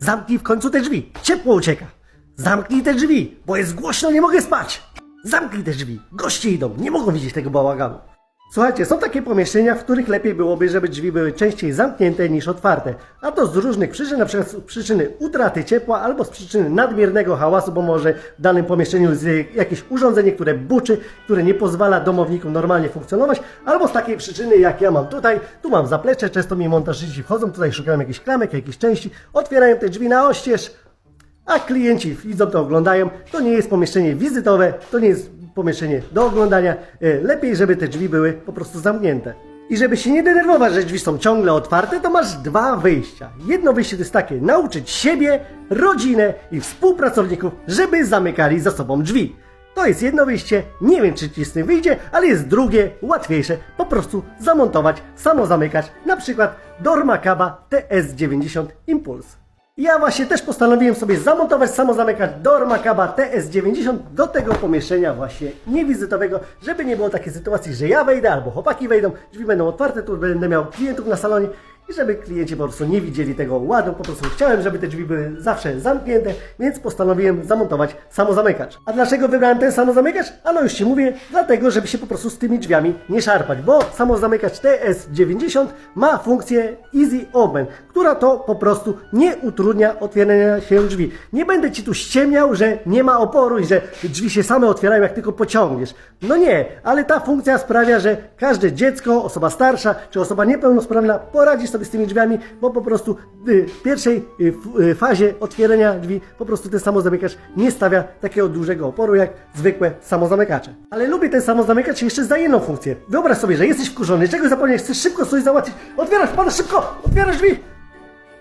Zamknij w końcu te drzwi. Ciepło ucieka. Zamknij te drzwi, bo jest głośno, nie mogę spać. Zamknij te drzwi. Goście idą, nie mogą widzieć tego bałaganu. Słuchajcie, są takie pomieszczenia, w których lepiej byłoby, żeby drzwi były częściej zamknięte niż otwarte. A to z różnych przyczyn, na przykład z przyczyny utraty ciepła albo z przyczyny nadmiernego hałasu, bo może w danym pomieszczeniu jest jakieś urządzenie, które buczy, które nie pozwala domownikom normalnie funkcjonować, albo z takiej przyczyny, jak ja mam tutaj, tu mam zaplecze, często mi montażyści wchodzą, tutaj szukają jakichś klamek, jakichś części, otwierają te drzwi na oścież, a klienci widzą to, oglądają. To nie jest pomieszczenie wizytowe, to nie jest pomieszczenie do oglądania. E, Lepiej, żeby te drzwi były po prostu zamknięte. I żeby się nie denerwować, że drzwi są ciągle otwarte, to masz dwa wyjścia. Jedno wyjście to jest takie, nauczyć siebie, rodzinę i współpracowników, żeby zamykali za sobą drzwi. To jest jedno wyjście, nie wiem czy ci z tym wyjdzie, ale jest drugie, łatwiejsze, po prostu zamontować, samo zamykać, na przykład Dormakaba TS90 Impuls. Ja właśnie też postanowiłem sobie zamontować samozamykacz Dormakaba TS90 do tego pomieszczenia właśnie niewizytowego, żeby nie było takiej sytuacji, że ja wejdę albo chłopaki wejdą, drzwi będą otwarte, tu będę miał klientów na salonie i żeby klienci po prostu nie widzieli tego ładu, po prostu chciałem, żeby te drzwi były zawsze zamknięte, więc postanowiłem zamontować samozamykacz. A dlaczego wybrałem ten samozamykacz? Ano już Ci mówię, dlatego, żeby się po prostu z tymi drzwiami nie szarpać, bo samozamykacz TS90 ma funkcję Easy Open, która to po prostu nie utrudnia otwierania się drzwi. Nie będę Ci tu ściemniał, że nie ma oporu i że drzwi się same otwierają, jak tylko pociągniesz. No nie, ale ta funkcja sprawia, że każde dziecko, osoba starsza czy osoba niepełnosprawna poradzi sobie z tymi drzwiami, bo po prostu w pierwszej y, y, fazie otwierania drzwi po prostu ten samozamykacz nie stawia takiego dużego oporu jak zwykłe samozamykacze. Ale lubię ten samozamykacz jeszcze za jedną funkcję. Wyobraź sobie, że jesteś wkurzony, czegoś zapomniałeś, chcesz szybko coś załatwić, otwierasz, padasz szybko, otwierasz drzwi,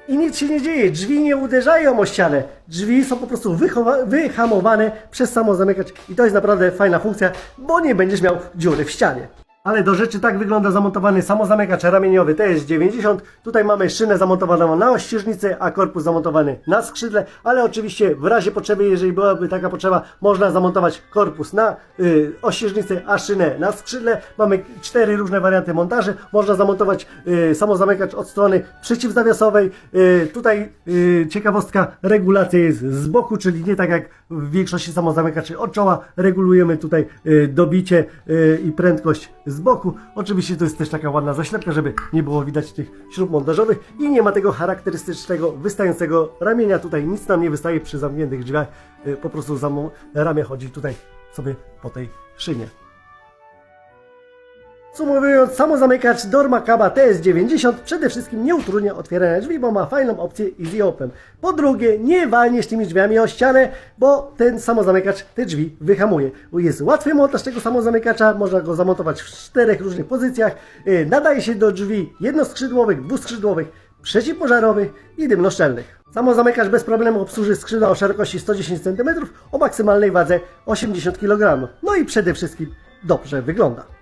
i nic się nie dzieje. Drzwi nie uderzają o ścianę. Drzwi są po prostu wyhamowane przez samozamykacz i to jest naprawdę fajna funkcja, bo nie będziesz miał dziury w ścianie. Ale do rzeczy tak wygląda zamontowany samozamykacz ramieniowy TS90. Tutaj mamy szynę zamontowaną na ościeżnicy, a korpus zamontowany na skrzydle, ale oczywiście w razie potrzeby, jeżeli byłaby taka potrzeba, można zamontować korpus na y, ościeżnicy, a szynę na skrzydle. Mamy cztery różne warianty montaży. Można zamontować y, samozamykacz od strony przeciwzawiasowej. Y, tutaj y, ciekawostka, regulacja jest z boku, czyli nie tak jak w większości samozamykaczy od czoła. Regulujemy tutaj y, dobicie y, i prędkość z boku. Oczywiście to jest też taka ładna zaślepka, żeby nie było widać tych śrub montażowych i nie ma tego charakterystycznego wystającego ramienia. Tutaj nic nam nie wystaje przy zamkniętych drzwiach. Y, Po prostu samo ramię chodzi tutaj sobie po tej szynie. Sumowując, samozamykacz Dormakaba TS90 przede wszystkim nie utrudnia otwierania drzwi, bo ma fajną opcję Easy Open. Po drugie, nie walniesz tymi drzwiami o ścianę, bo ten samozamykacz te drzwi wyhamuje. Jest łatwy montaż tego samozamykacza, można go zamontować w czterech różnych pozycjach. Yy, Nadaje się do drzwi jednoskrzydłowych, dwuskrzydłowych, przeciwpożarowych i dymnoszczelnych. Samozamykacz bez problemu obsłuży skrzydła o szerokości 110 cm o maksymalnej wadze 80 kg. No i przede wszystkim dobrze wygląda.